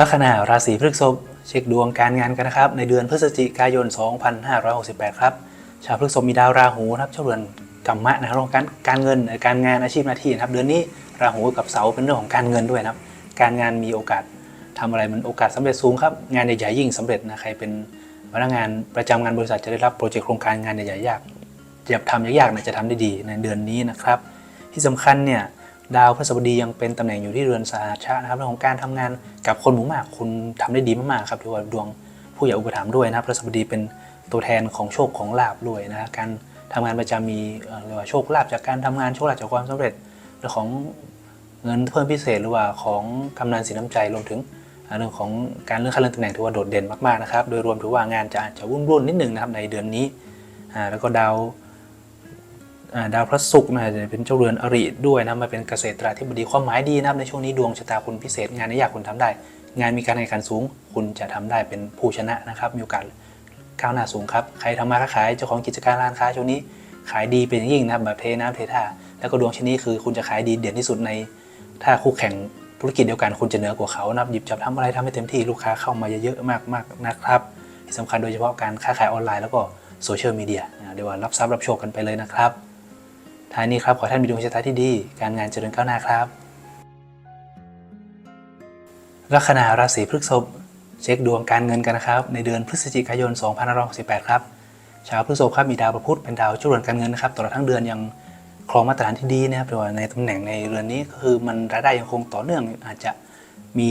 ลัคนาราศีพฤษภเช็คดวงการงานกันนะครับ ในเดือนพฤศจิกายน 2568 ครับ ชาวพฤษภมีดาวราหูนะครับเจ้าเรือนกรรมะนะครับเรื่องการการเงินการงานอาชีพหน้าที่นะครับ เดือนนี้ราหูกับเสาเป็นเรื่องของการเงินด้วยนะครับ การงานมีโอกาสทำอะไรมันโอกาสสำเร็จสูงครับ งานใหญ่ๆยิ่งสำเร็จนะใครเป็นพนักงานประจำงานบริษัทจะได้รับโปรเจกต์โครงการงานใหญ่ๆยากจะทำยากๆนะจะทำได้ดีในเดือนนี้นะครับ ที่สำคัญเนี่ย ดาวพฤหัสบดียังเป็นตำแหน่งอยู่ที่เรือนสหชานะครับเรื่องของการทำงานกับคนหมู่มากคุณทำได้ดีมากๆครับถือว่าดวงผู้ใหญ่อุปถัมภ์ด้วยนะพฤหัสบดีเป็นตัวแทนของโชคของลาบด้วยนะการทำงานประจำมีเรียกว่าโชคลาภจากการทำงานโชคลาภจากความสำเร็จเรื่องของเงินเพิ่มพิเศษหรือว่าของกำนันสินน้ำใจรวมถึงเรื่องของการเลื่อนขั้นเลื่อนตำแหน่งถือว่าโดดเด่นมากๆนะครับโดยรวมถือว่างานจะอาจจะวุ่นวุ่นๆนิดหนึงนะครับในเดือนนี้อ่าแล้วก็ดาว ดาวพระศุกร์นะจะเป็นเจ้าเรือนอริด้วยนะมาเป็นเกษตราธิบดีความหมายดีนะครับในช่วงนี้ดวงชะตาคุณพิเศษงานนี้อยากคุณทำได้ งานมีการแข่งขันสูง คุณจะทำได้เป็นผู้ชนะนะครับมีโอกาสก้าวหน้าสูงครับใครทำมาค้าขายเจ้าของกิจการร้านค้าช่วงนี้ขายดีเป็นยิ่งนะแบบเทน้ำเทท่าแล้วก็ดวงชนนี้คือคุณจะขายดีเด่นที่สุดใน ถ้าคู่แข่งธุรกิจเดียวกันคุณจะเหนือกว่าเขานับหยิบจับทำอะไรทำให้เต็มที่ลูกค้าเข้ามาเยอะๆมากๆนะครับที่สำคัญโดยเฉพาะการค้าขายออนไลน์แล้วก็โซเชียลมีเดียเรียว่ารับทรัพย์รับโชคกันไปเลยนะครับ ท้ายนี้ครับขอท่านมีดวงชะตาที่ดี การงานเจริญก้าวหน้าครับ ลัคนาราศีพฤษภเช็คดวงการเงินกันนะครับ ในเดือนพฤศจิกายน2568ครับ ชาวพฤษภครับมีดาวประพุธเป็นดาวเจุรนการเงินนะครับตลอดทั้งเดือนยังครองมาตรฐานที่ดีนะครับแต่ว่าในตำแหน่งในเรือนนี้ก็คือมันรายได้ยังคงต่อเนื่องอาจจะมี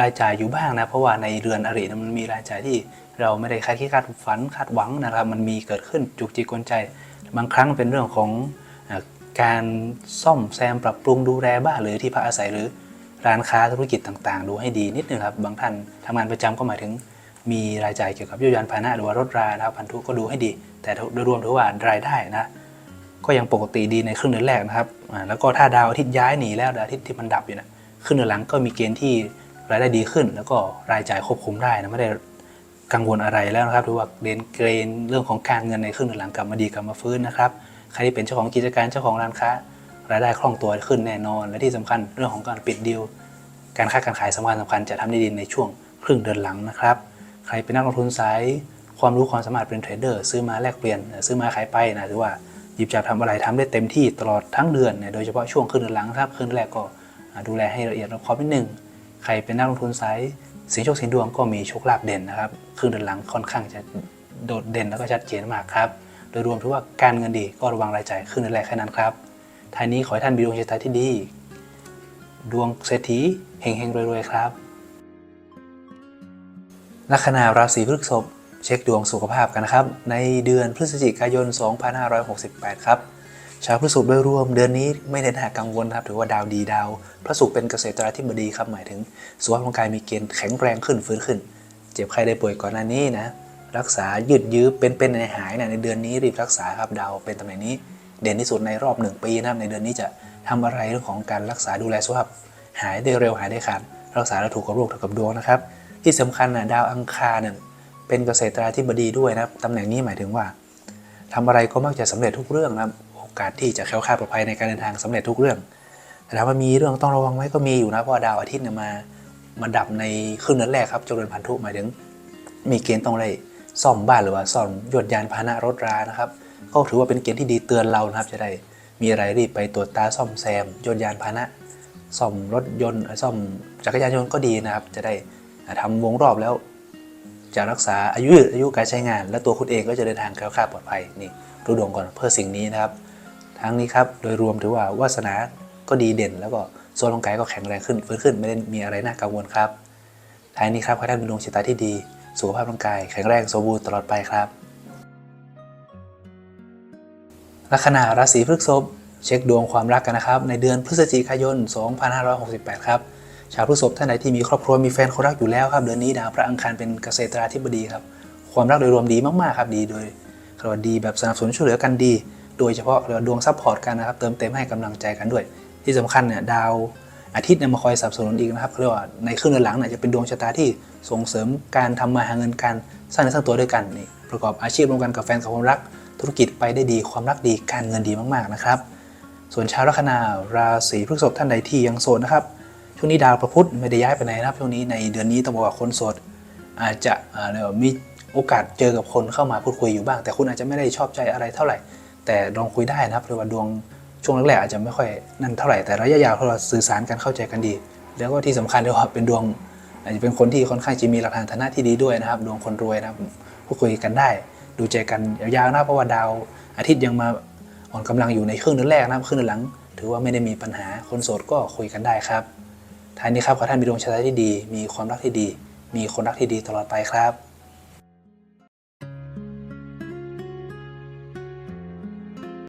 รายจ่ายอยู่บ้างนะเพราะว่าในเรือนอรินยมันมีรายจ่ายที่เราไม่ได้คาดคิดคาดฝันคาดหวังนะครับ มันมีเกิดขึ้นจุกจิกกวนใจ บางครั้งเป็นเรื่องของ การซ่อมแซมปรับปรุงดูแลบ้านหรือที่พักอาศัยหรือร้านค้าธุรกิจต่างๆ ดูให้ดีนิดนึงครับบางท่านทำงานประจำก็หมายถึง มีรายจ่ายเกี่ยวกับยุยานพาหนะหรือว่ารถรานะครับพันธุก็ดูให้ดี แต่โดยรวมถือว่ารายได้นะก็ยังปกติดีในครึ่งเดือนแรกนะครับแล้วก็ถ้าดาวอาทิตย์ย้ายหนีแล้วดาวอาทิตย์ที่มันดับอยู่นะครึ่งเดือนหลังก็มีเกณฑ์ที่รายได้ดีขึ้น แล้วก็รายจ่ายควบคุมได้นะไม่ได้กังวลอะไรแล้วนะครับถือว่าเกณฑ์เกณฑ์เรื่องของการเงินในครึ่งเดือนหลังกลับมาดีกลับมาฟื้นนะครับ ใครที่เป็นเจ้าของกิจการเจ้าของร้านค้ารายได้คล่องตัวขึ้นแน่นอน และที่สำคัญเรื่องของการปิดดีลการค้าการขายสำคัญสำคัญจะทำได้ดีในช่วงครึ่งเดือนหลังนะครับ ใครเป็นนักลงทุนสายความรู้ความสามารถเป็นเทรดเดอร์ซื้อมาแลกเปลี่ยนซื้อมาขายไปนะถือว่าหยิบจับทำอะไรทำได้เต็มที่ตลอดทั้งเดือนเนี่ยโดยเฉพาะช่วงครึ่งเดือนหลังครับครึ่งแรกก็ดูแลให้ละเอียดรอบคอบนิดนึงใครเป็นนักลงทุนสายเสียงโชคเสียงดวงก็มีโชคลาภเด่นนะครับครึ่งเดือนหลังค่อนข้างจะโดดเด่นแล้วก็ชัดเจนมากครับ โดยรวมถือว่าการเงินดีก็ระวังรายจ่ายครึ่งเดือนแรกแค่นั้นครับท้ายนี้ขอให้ท่านมีดวงชะตาที่ดี ดวงเศรษฐีเฮงๆรวยๆครับลัคนาราศีพฤษภเช็คดวงสุขภาพกันนะครับ ในเดือนพฤศจิกายน 2568 ครับชาวพฤษภโดยรวมเดือนนี้ไม่ได้น่ากังวลครับถือว่าดาวดีดาว พระศุกร์เป็นเกษตราธิบดีครับหมายถึงสุขภาพร่างกายมีเกณฑ์แข็งแรงขึ้นฟื้นขึ้น เจ็บใครได้ป่วยก่อนหน้านี้นะ รักษายืดยื้อเป็นเป็นในหายนะในเดือนนี้รีบรักษาครับดาวเป็นตำแหน่งนี้ เด่นที่สุดในรอบหนึ่งปีนะครับในเดือนนี้จะทำอะไรเรื่องของการรักษาดูแลสุขภาพหายได้เร็วหายได้ขาดรักษาแล้วถูกกับโรคถูกกับดวงนะครับ ที่สำคัญนะดาวอังคารเนี่ยเป็นเกษตราธิบดีด้วยนะครับตำแหน่งนี้หมายถึงว่าทำอะไรก็มักจะสำเร็จทุกเรื่องนะครับโอกาสที่จะแคล้วคลาดปลอดภัยในการเดินทางสำเร็จทุกเรื่อง แต่ถามว่ามีเรื่องต้องระวังไหมก็มีอยู่นะเพราะดาวอาทิตย์เนี่ยมามาดับในครึ่งนั้นแรกครับเจริญพันธุหมายถึง มีเกณฑ์ต้องได้ ซ่อมบ้านหรือว่าซ่อมยวดยานพาหนะรถรานะครับก็ถือว่าเป็นเกณฑ์ที่ดีเตือนเรานะครับจะได้มีอะไรรีบไปตรวจตาซ่อมแซมยวดยานพาหนะซ่อมรถยนต์ซ่อมจักรยานยนต์ก็ดีนะครับ จะได้ทำวงรอบแล้ว จะรักษาอายุอายุการใช้งาน และตัวคุณเองก็จะเดินทางแคล้วคลาดปลอดภัยนี่รู้ดวงก่อนเพื่อสิ่งนี้นะครับ ทั้งนี้ครับโดยรวมถือว่าวาสนาก็ดีเด่น แล้วก็ส่วนร่างกายก็แข็งแรงขึ้นฟื้นขึ้นไม่ได้มีอะไรน่ากังวลครับท้ายนี้ครับขอให้ท่านมีดวงชะตาที่ดี สุขภาพร่างกายแข็งแรงสมบูรณ์ตลอดไปครับลัคนาราศีพฤษภเช็คดวงความรักกันนะครับ ในเดือนพฤศจิกายน 2568 ครับ ชาวพฤษภท่านไหนที่มีครอบครัวมีแฟนคนรักอยู่แล้วครับ เดือนนี้ดาวพระอังคารเป็นเกษตราธิบดีครับ ความรักโดยรวมดีมากๆครับดีโดยเรียกว่าดีแบบสนับสนุนช่วยเหลือกันดี โดยเฉพาะเราดวงซัพพอร์ตกันนะครับ เติมเต็มให้กำลังใจกันด้วย ที่สำคัญเนี่ยดาว อาทิตย์เนี่ยมาคอยสนับสนุนอีกนะครับเรียกว่าในครึ่งเดือนหลังเนี่ยจะเป็นดวงชะตาที่ส่งเสริมการทำมาหาเงินการสร้างเนื้อสร้างตัวด้วยกันนี่ประกอบอาชีพร่วมกันกับแฟนกับความรัก ธุรกิจไปได้ดีความรักดีการเงินดีมากๆนะครับ ส่วนชาวลัคนาราศีพฤษภท่านใดที่ยังโสดนะครับช่วงนี้ดาวประพุธไม่ได้ย้ายไปไหนนะครับช่วงนี้ในเดือนนี้ต้องบอกว่าคนโสดอาจจะเรียกว่ามีโอกาสเจอกับคนเข้ามาพูดคุยอยู่บ้าง แต่คุณอาจจะไม่ได้ชอบใจอะไรเท่าไหร่ แต่ลองคุยได้นะครับเรียกว่าดวง ช่วงแรกๆอาจจะไม่ค่อยนั่นเท่าไหร่แต่ระยะยาวถ้าเราสื่อสารกันเข้าใจกันดี แล้วก็ที่สำคัญเลยว่าเป็นดวง อาจจะเป็นคนที่ค่อนข้างจะมีหลักฐานฐานะที่ดีด้วยนะครับ ดวงคนรวยนะครับพูดคุยกันได้ ดูใจกันยาวๆนะเพราะว่าดาวอาทิตย์ยังมาอ่อนกำลังอยู่ในครึ่งเดือนแรกนะครับครึ่งเดือนหลัง ถือว่าไม่ได้มีปัญหาคนโสดก็คุยกันได้ครับท้ายนี้ครับขอท่านมีดวงชะตาที่ดี มีความรักที่ดี มีคนรักที่ดีตลอดไปครับ